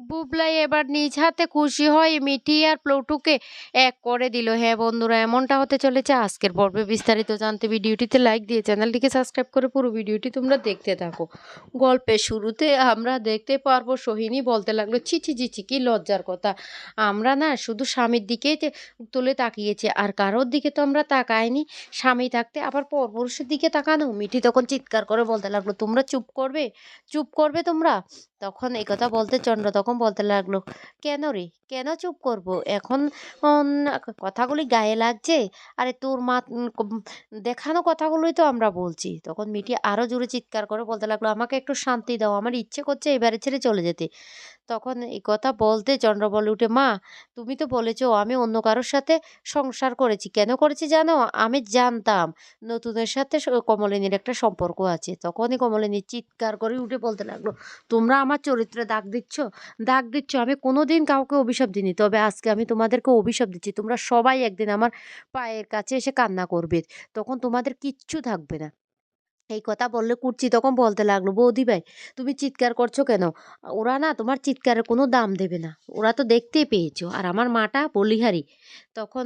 বুবলাই এবার নিজ হাতে খুশি হয়ে মিঠি আর প্লুটুকে এক করে দিল। হ্যাঁ বন্ধুরা, এমনটা হতে চলেছে। আজকের পর্বে বিস্তারিত জানতে ভিডিওটিতে লাইক দিয়ে চ্যানেলটিকে সাবস্ক্রাইব করে পুরো ভিডিওটি তোমরা দেখতে থাকো। গল্পের শুরুতে আমরা দেখতে পারব সোহিনী বলতে লাগল, ছি ছি ছি ছি, কি লজ্জার কথা। আমরা না শুধু স্বামীর দিকেই তে- তুলে তাকিয়েছি, আর কারোর দিকে তো আমরা তাকাইনি। স্বামী থাকতে আবার পরপুরুষের দিকে তাকানো? মিঠি তখন চিৎকার করে বলতে লাগল, তোমরা চুপ করবে? চুপ করবে তোমরা? তখন এই কথা বলতে চন্দ্র তখন বলতে লাগল, কেন রে? কেন চুপ করব? এখন কথাগুলি গায়ে লাগছে? আরে তোর মা দেখানো কথাগুলোই তো আমরা বলছি। তখন মিটি আরও জোরে চিৎকার করে বলতে লাগল, আমাকে একটু শান্তি দাও, আমার ইচ্ছে করছে এবারে ছেড়ে চলে যেতে। তখন এই কথা বলতে চন্দ্র বলে উঠে, মা, তুমি তো বলেছ আমি অন্য কারোর সাথে সংসার করেছি। কেন করেছি জানো? আমি জানতাম নতুনের সাথে কমলিনীর একটা সম্পর্ক আছে। তখনই কমলিনী চিৎকার করে উঠে বলতে লাগল, তোমরা আমার চরিত্রে দাগ দিচ্ছ? দাগ দিচ্ছ? আমি কোনো দিন কাউকে অভিশাপ দিইনি। তবে আজকে আমি তোমাদেরকে অভিশাপ দিচ্ছি। তোমরা সবাই একদিন আমার পায়ের কাছে এসে কান্না করবে। তখন তোমাদের কিচ্ছু থাকবে না। এই কথা বললে কুর্চি তখন বলতে লাগল, বৌদি ভাই, তুমি চিৎকার করছ কেন? ওরা না তোমার চিৎকারের কোনো দাম দেবে না। ওরা তো দেখতেই পেয়েছ। আর আমার মাটা বলিহারি। তখন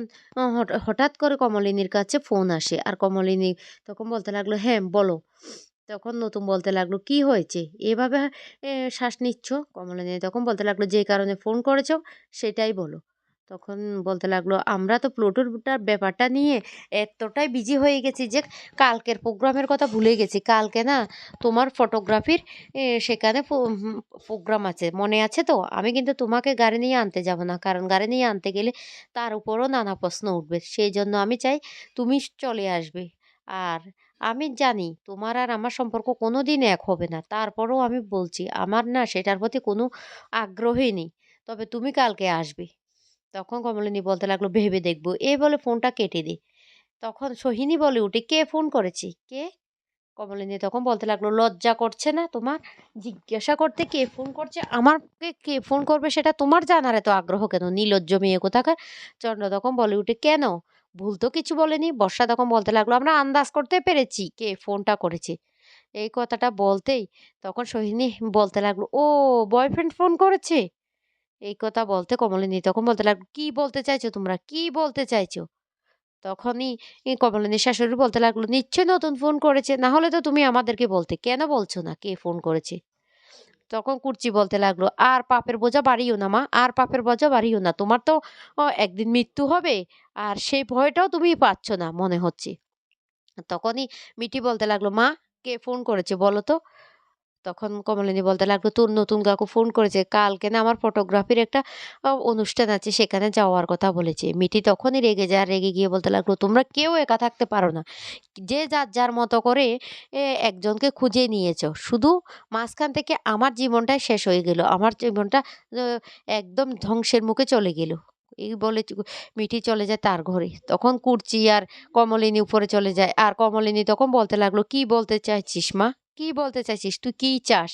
হঠাৎ করে কমলিনীর কাছে ফোন আসে। আর কমলিনী তখন বলতে লাগল হ্যাঁ বলো। তখন নতুন বলতে লাগল, কি হয়েছে? এভাবে শ্বাস নিচ্ছ? কমলিনী তখন বলতে লাগল, যে কারণে ফোন করেছ, সেটাই বলো। তখন বলতে লাগল, আমরা তো প্লুটোটার ব্যাপারটা নিয়ে এতটাই বিজি হয়ে গেছি যে কালকের প্রোগ্রামের কথা ভুলে গেছি। কালকে না তোমার ফটোগ্রাফির সেখানে প্রোগ্রাম আছে। মনে আছে তো? আমি কিন্তু তোমাকে গাড়ি নিয়ে আনতে যাব না। কারণ গাড়ি নিয়ে আনতে গেলে তার উপরও নানা প্রশ্ন উঠবে। সেই জন্য আমি চাই তুমি চলে আসবে। আর আমি জানি তোমার আর আমার সম্পর্ক কোনো দিন এক হবে না। তারপরেও আমি বলছি, আমার না সেটার প্রতি কোনো আগ্রহই নেই। তবে তুমি কালকে আসবে। তখন কমলিনী বলতে লাগল, ভেবে দেখব। এ বলে ফোনটা কেটে দে তখন সোহিনী বলে, উঠে কে ফোন করেছে? কে? কমলিনী তখন বলতে লাগল, লজ্জা করছে না তোমার? জিজ্ঞাসা করতে কে ফোন করছে? আমাকে কে ফোন করবে সেটা তোমার জানার এত আগ্রহ কেন? নির্লজ্জ মেয়ে কোথাকার? চন্দ্র তখন বলে, উঠে কেন? ভুল তো কিছু বলেনি। বর্ষা তখন বলতে লাগল, আমরা আন্দাজ করতে পেরেছি কে ফোনটা করেছে। এই কথাটা বলতেই তখন সোহিনী বলতে লাগল, ও বয়ফ্রেন্ড ফোন করেছে? এই কথা বলতে কমলিনী তখন বলতে লাগল, কি বলতে চাইছো তোমরা? কি বলতে চাইছো? তখনই কমলিনীর শাশুড়ি বলতে লাগল নিশ্চয় নতুন ফোন করেছে, না হলে তো তুমি আমাদেরকে বলতে। কেন বলছো না কে ফোন করেছে? তখন কুর্চি বলতে লাগল, আর পাপের বোঝা বাড়িও না মা, আর পাপের বোঝা বাড়িও না। তোমার তো একদিন মৃত্যু হবে, আর সেই ভয়টাও তুমি পাচ্ছ না মনে হচ্ছে। তখনই মিটি বলতে লাগল, মা, কে ফোন করেছে বলো তো? তখন কমলিনী বলতে লাগল, তোর নতুন কাকু ফোন করেছে, কালকে না আমার ফটোগ্রাফির একটা অনুষ্ঠান আছে, সেখানে যাওয়ার কথা বলেছে। মিটি তখনই রেগে যায়, রেগে গিয়ে বলতে লাগল, তোমরা কেউ একা থাকতে পারো না। যে যার যার মতো করে একজনকে খুঁজে নিয়েছো। শুধু মাঝখান থেকে আমার জীবনটাই শেষ হয়ে গেল। আমার জীবনটা একদম ধ্বংসের মুখে চলে গেল। এই বলে মিঠি চলে যায় তার ঘরে। তখন কুর্চি আর কমলিনী উপরে চলে যায়। আর কমলিনী তখন বলতে লাগল, কি বলতে চাইছিস মা? কি বলতে চাইছিস? তুই কি চাস?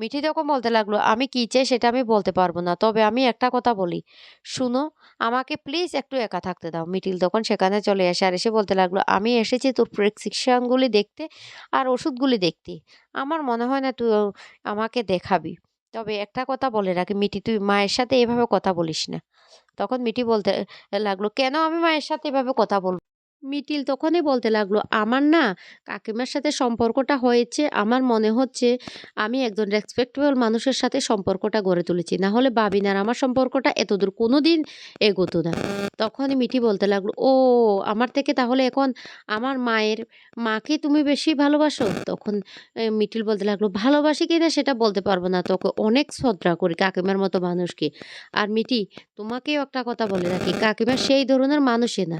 মিঠি তখন বলতে লাগল, আমি কি চাই সেটা আমি বলতে পারব না। তবে আমি একটা কথা বলি। শুনো, আমাকে প্লিজ একটু একা থাকতে দাও। মিঠিল তখন সেখানে চলে আসে আর এসে বলতে লাগল, আমি এসেছি তোর প্রেসক্রিপশনগুলি দেখতে আর ওষুধগুলি দেখতে। আমার মনে হয় না তুই আমাকে দেখাবি। তবে একটা কথা বলে রাখি মিটি তুই মায়ের সাথে এভাবে কথা বলিস না। তখন মিটি বলতে লাগল, কেন আমি মায়ের সাথে এভাবে কথা বলব? মিটিল তখনই বলতে লাগল, আমার না কাকিমার সাথে সম্পর্কটা হয়েছে, আমার মনে হচ্ছে আমি একজন রেসপেক্টেবল মানুষের সাথে সম্পর্কটা গড়ে তুলেছি। না হলে বাবিনার আমার সম্পর্কটা এতদূর কোনো দিন এগোতো না। তখনই মিটি বলতে লাগল, ও, আমার থেকে তাহলে এখন আমার মায়ের মাকে তুমি বেশি ভালোবাসো? তখন মিটিল বলতে লাগল, ভালোবাসি কিনা সেটা বলতে পারব না, তোকে অনেক শ্রদ্ধা করি কাকিমার মতো মানুষকে। আর মিটি তোমাকেও একটা কথা বলে রাখি, কাকিমা সেই ধরনের মানুষই না।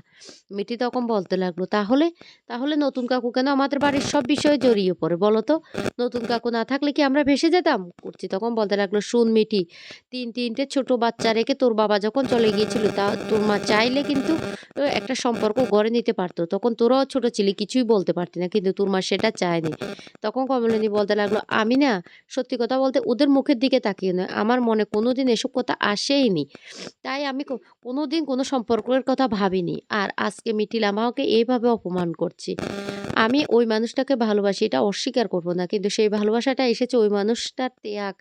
মিটি তখন বলতে লাগল, তাহলে তাহলে নতুন কাকু কেন আমাদের বাড়ির সব বিষয়ে জড়িয়ে পড়ে বলো তো? নতুন কাকু না থাকলে কি আমরা ভেসে যেতাম? করছি তখন বলতে লাগল, শুন মিটি তিন তিনটে ছোট বাচ্চা রেখে তোর বাবা যখন চলে গিয়েছিল, তা তোর মা চাইলে কিন্তু একটা সম্পর্ক গড়ে নিতে পারতো। তখন তোরাও ছোট ছিলি, কিছুই বলতে পারতি না, কিন্তু তোর মা সেটা চায়নি। তখন কমলিনী বলতে লাগল, আমি না, সত্যি কথা বলতে ওদের মুখের দিকে তাকিয়ে নয়। আমার মনে কোনো দিন এসব কথা আসেইনি তাই আমি কো- কোনোদিন কোনো সম্পর্কের কথা ভাবিনি। আর আজকে মিঠিল আমাকে এইভাবে অপমান করছে আমি ওই মানুষটাকে ভালোবাসি এটা অস্বীকার করব না। কিন্তু সেই ভালোবাসাটা এসেছে ওই মানুষটার ত্যাগ,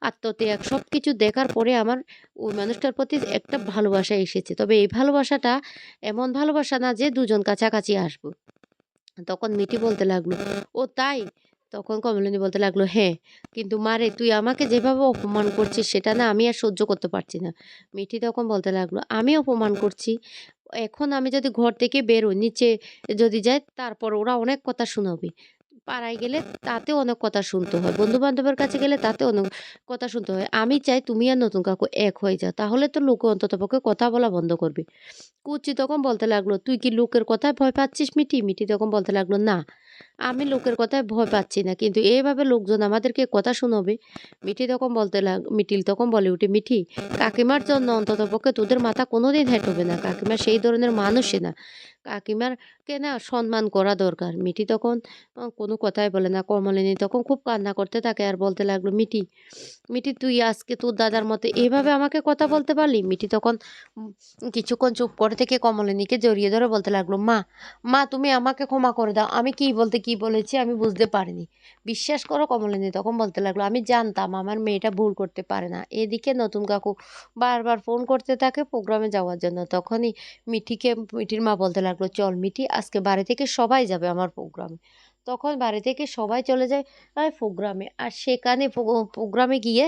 আত্মত্যাগ সবকিছু দেখার পরে আমার ওই মানুষটার প্রতি একটা ভালোবাসা এসেছে। তবে এই ভালোবাসাটা এমন ভালোবাসা না যে দুজন কাছাকাছি আসব। তখন মিঠি বলতে লাগল, "ও তাই?" তখন কমলিনী বলতে লাগল, "হ্যাঁ, কিন্তু মারে তুই আমাকে যেভাবে অপমান করছিস সেটা না আমি আর সহ্য করতে পারছি না।" মিঠি তখন বলতে লাগল, "আমি অপমান করছি? এখন আমি যদি ঘর থেকে বেরোই, নিচে যদি যাই তারপর ওরা অনেক কথা শোনাবে। পাড়ায় গেলে তাতে অনেক কথা শুনতে হয়। বন্ধু-বান্ধবের কাছে গেলে তাতে অনেক কথা শুনতে হয়। আমি চাই তুমি আর নতুন কাকু এক হয়ে যাও। তাহলে তো লোকে অন্ততপক্ষে কথা বলা বন্ধ করবে।" কুচি তখন বলতে লাগল, "তুই কি লোকের কথায় ভয় পাচ্ছিস মিটি মিটি তখন বলতে লাগল, "না, আমি লোকের কথায় ভয় পাচ্ছি না। কিন্তু এইভাবে লোকজন আমাদেরকে কথা শোনাবে।" মিঠি তখন বলতে লাগ মিঠিল তখন বলে উঠে, "মিঠি, কাকিমার জন্য অন্তত পক্ষে তোদের মাথা কোনোদিন হেঁট হবে না। কাকিমা সেই ধরনের মানুষই না। কাকিমারকে না সম্মান করা দরকার।" মিঠি তখন কোনো কথাই বলে না। কমলিনী তখন খুব কান্না করতে থাকে আর বলতে লাগল, "মিঠি, মিঠি তুই আজকে তোর দাদার মতো এভাবে আমাকে কথা বলতে পারলি?" মিঠি তখন কিছুক্ষণ চুপ করে থেকে কমলিনীকে জড়িয়ে ধরে বলতে লাগল, "মা, মা তুমি আমাকে ক্ষমা করে দাও। আমি কি বলতে কি বলেছি আমি বুঝতে পারিনি।" বিশ্বাস করো কমলিনী তখন বলতে লাগল, "আমি জানতাম আমার মেয়েটা ভুল করতে পারে না।" এদিকে নতুন কাকু বারবার ফোন করতে থাকে প্রোগ্রামে যাওয়ার জন্য। তখনই মিঠিকে মিঠির মা বলতে লাগল, "চল মিঠি আজকে বাড়ি থেকে সবাই যাবে আমার প্রোগ্রামে।" তখন বাড়ি থেকে সবাই চলে যায় প্রোগ্রামে। আর সেখানে প্রো প্রোগ্রামে গিয়ে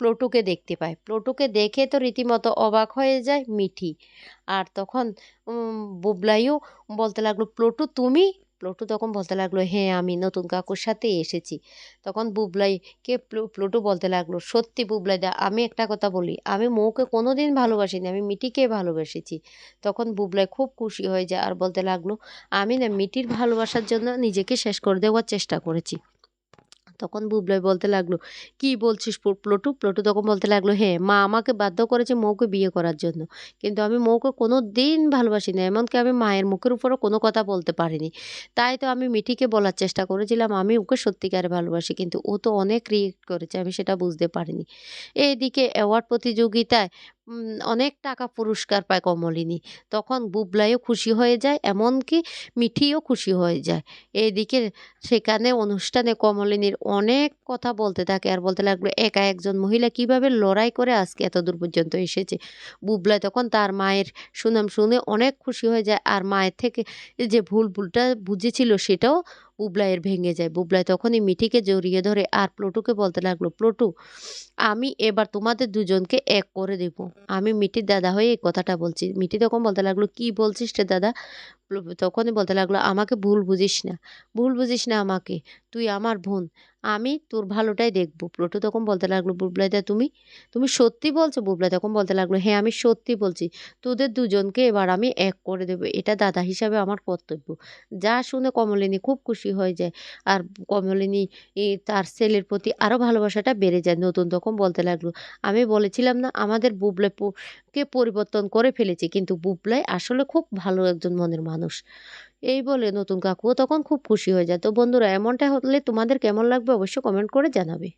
প্লোটুকে দেখতে পায়। প্লোটুকে দেখে তো রীতিমতো অবাক হয়ে যায় মিঠি। আর তখন বুবলাইও বলতে লাগল, প্লোটু তুমি?" প্লুটো তখন বলতে লাগল, "হ্যাঁ, আমি নতুন কাকুর সাথে এসেছি।" তখন বুবলাইকে প্লু প্লুটো বলতে লাগল, "সত্যি বুবলাই দা আমি একটা কথা বলি, আমি মৌকে কোনোদিন ভালোবাসিনি। আমি মিটিকে ভালোবেসেছি।" তখন বুবলাই খুব খুশি হয়ে যায় আর বলতে লাগল, "আমি না মিটির ভালোবাসার জন্য নিজেকে শেষ করে দেওয়ার চেষ্টা করেছি।" তখন বুবলাই বলতে লাগল, "কি বলছিস প্লটু প্লুটো?" তখন বলতে লাগল, "হ্যাঁ, মা আমাকে বাধ্য করেছে মৌকে বিয়ে করার জন্য। কিন্তু আমি মৌকে কোনো দিন ভালোবাসি না। এমনকি আমি মায়ের মুখের উপরও কোনো কথা বলতে পারিনি। তাই তো আমি মিঠিকে বলার চেষ্টা করেছিলাম আমি ওকে সত্যিকারে ভালোবাসি। কিন্তু ও তো অনেক রিয়েক্ট করেছে আমি সেটা বুঝতে পারিনি।" এইদিকে অ্যাওয়ার্ড প্রতিযোগিতায় অনেক টাকা পুরস্কার পায় কমলিনী। তখন বুবলাইও খুশি হয়ে যায় এমনকি মিঠিও খুশি হয়ে যায়। এদিকে সেখানে অনুষ্ঠানে কমলিনীর অনেক কথা বলতে থাকে আর বলতে লাগল, "একা একজন মহিলা কীভাবে লড়াই করে আজকে এত দূর পর্যন্ত এসেছে।" বুবলাই তখন তার মায়ের সুনাম শুনে অনেক খুশি হয়ে যায় আর মায়ের থেকে যে ভুল ভুলটা বুঝেছিল সেটাও বুবলাইয়ের ভেঙে যায়। বুবলাই তখনই মিঠিকে জড়িয়ে ধরে আর প্লোটুকে বলতে লাগল, প্লোটু আমি এবার তোমাদের দুজনকে এক করে দেব। আমি মিঠির দাদা হয়ে এই কথাটা বলছি।" মিঠি তখন বলতে লাগল, "কি বলছিস রে দাদা?" তখনই বলতে লাগল, "আমাকে ভুল বুঝিস না। ভুল বুঝিস না আমাকে। তুই আমার বোন। আমি তোর ভালোটাই দেখব।" প্লুটো তখন বলতে লাগল, "বুবলাইদা তুমি? তুমি সত্যি বলছো?" বুবলাই তখন বলতে লাগল, "হ্যাঁ, আমি সত্যি বলছি। তোদের দুজনকে এবার আমি এক করে দেব। এটা দাদা হিসাবে আমার কর্তব্য।" যা শুনে কমলিনী খুব খুশি হয়ে যায়। আর কমলিনী তার ছেলের প্রতি আরও ভালোবাসাটা বেড়ে যায়। নতুন তখন বলতে লাগল, "আমি বলেছিলাম না আমাদের বুবলাই কে পরিবর্তন করে ফেলেছি। কিন্তু বুবলাই আসলে খুব ভালো একজন মনের মানুষ।" এই বলে নতুন কাকুও তখন খুব খুশি হয়ে যায়। তো বন্ধুরা, এমনটা হলে তোমাদের কেমন লাগবে অবশ্যই কমেন্ট করে জানাবে।